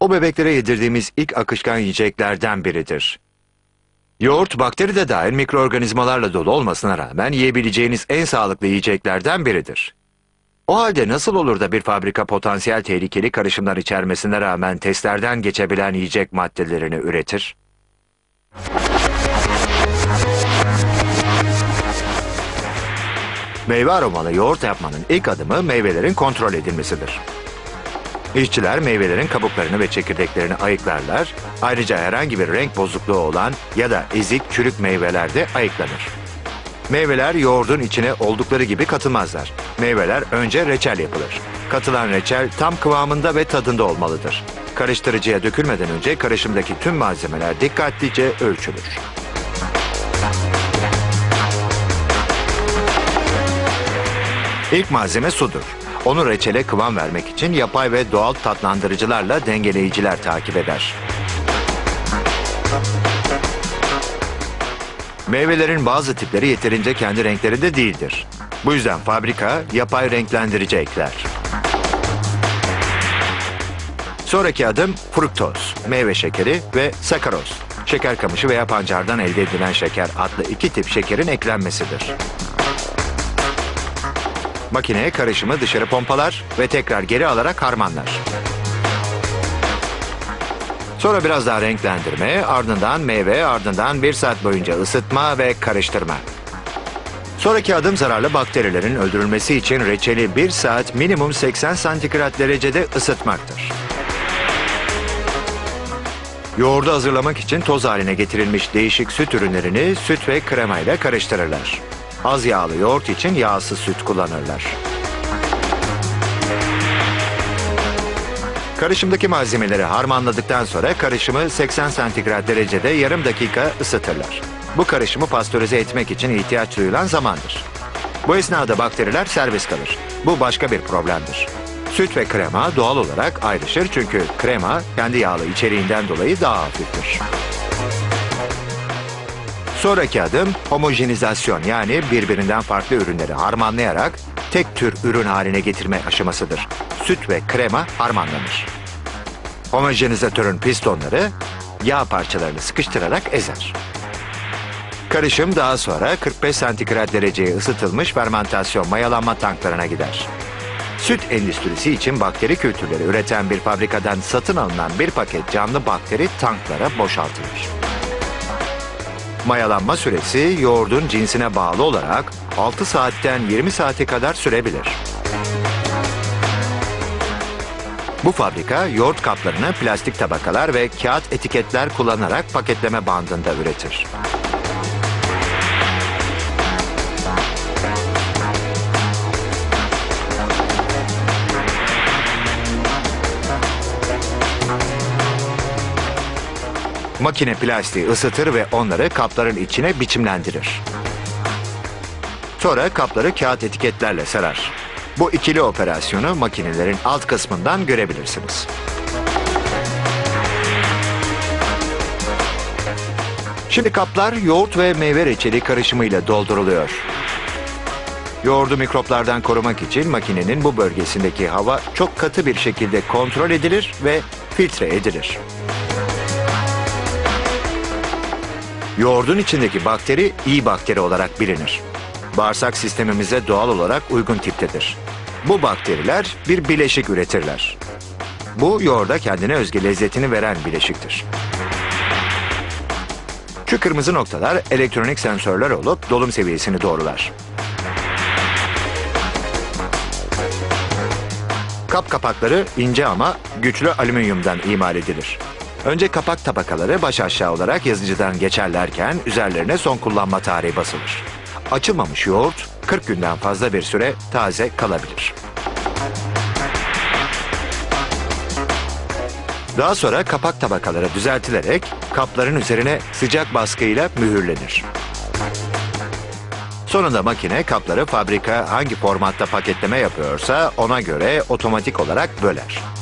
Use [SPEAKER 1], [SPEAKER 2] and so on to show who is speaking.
[SPEAKER 1] o bebeklere yedirdiğimiz ilk akışkan yiyeceklerden biridir. Yoğurt bakteri de dahil mikroorganizmalarla dolu olmasına rağmen yiyebileceğiniz en sağlıklı yiyeceklerden biridir. O halde nasıl olur da bir fabrika potansiyel tehlikeli karışımlar içermesine rağmen testlerden geçebilen yiyecek maddelerini üretir? Meyve aromalı yoğurt yapmanın ilk adımı meyvelerin kontrol edilmesidir. İşçiler meyvelerin kabuklarını ve çekirdeklerini ayıklarlar. Ayrıca herhangi bir renk bozukluğu olan ya da ezik çürük meyveler de ayıklanır. Meyveler yoğurdun içine oldukları gibi katılmazlar. Meyveler önce reçel yapılır. Katılan reçel tam kıvamında ve tadında olmalıdır. Karıştırıcıya dökülmeden önce karışımdaki tüm malzemeler dikkatlice ölçülür. İlk malzeme sudur. Onu reçele kıvam vermek için yapay ve doğal tatlandırıcılarla dengeleyiciler takip eder. Meyvelerin bazı tipleri yeterince kendi renklerinde değildir. Bu yüzden fabrika yapay renklendirici ekler. Sonraki adım fruktoz, meyve şekeri ve sakaroz, şeker kamışı veya pancardan elde edilen şeker adlı iki tip şekerin eklenmesidir. Makineye karışımı dışarı pompalar ve tekrar geri alarak harmanlar. Sonra biraz daha renklendirme, ardından meyve, ardından bir saat boyunca ısıtma ve karıştırma. Sonraki adım zararlı bakterilerin öldürülmesi için reçeli bir saat minimum 80 santigrat derecede ısıtmaktır. Yoğurdu hazırlamak için toz haline getirilmiş değişik süt ürünlerini süt ve krema ile karıştırırlar. Az yağlı yoğurt için yağsız süt kullanırlar. Karışımdaki malzemeleri harmanladıktan sonra karışımı 80 santigrat derecede yarım dakika ısıtırlar. Bu karışımı pastörize etmek için ihtiyaç duyulan zamandır. Bu esnada bakteriler serbest kalır. Bu başka bir problemdir. Süt ve krema doğal olarak ayrışır çünkü krema kendi yağlı içeriğinden dolayı daha hafiftir. Sonraki adım homojenizasyon yani birbirinden farklı ürünleri harmanlayarak tek tür ürün haline getirme aşamasıdır. Süt ve krema harmanlanır. Homojenizatörün pistonları yağ parçalarını sıkıştırarak ezer. Karışım daha sonra 45 santigrat dereceye ısıtılmış fermentasyon mayalanma tanklarına gider. Süt endüstrisi için bakteri kültürleri üreten bir fabrikadan satın alınan bir paket canlı bakteri tanklara boşaltılır. Mayalanma süresi yoğurdun cinsine bağlı olarak 6 saatten 20 saate kadar sürebilir. Bu fabrika yoğurt kaplarını plastik tabakalar ve kağıt etiketler kullanarak paketleme bandında üretir. Makine plastiği ısıtır ve onları kapların içine biçimlendirir. Sonra kapları kağıt etiketlerle sarar. Bu ikili operasyonu makinelerin alt kısmından görebilirsiniz. Şimdi kaplar yoğurt ve meyve reçeli karışımıyla dolduruluyor. Yoğurdu mikroplardan korumak için makinenin bu bölgesindeki hava çok katı bir şekilde kontrol edilir ve filtre edilir. Yoğurdun içindeki bakteri iyi bakteri olarak bilinir. Bağırsak sistemimize doğal olarak uygun tiptedir. Bu bakteriler bir bileşik üretirler. Bu yoğurda kendine özgü lezzetini veren bileşiktir. Şu kırmızı noktalar elektronik sensörler olup dolum seviyesini doğrular. Kap kapakları ince ama güçlü alüminyumdan imal edilir. Önce kapak tabakaları baş aşağı olarak yazıcıdan geçerlerken üzerlerine son kullanma tarihi basılır. Açılmamış yoğurt 40 günden fazla bir süre taze kalabilir. Daha sonra kapak tabakaları düzeltilerek kapların üzerine sıcak baskıyla mühürlenir. Sonunda makine kapları fabrika hangi formatta paketleme yapıyorsa ona göre otomatik olarak böler.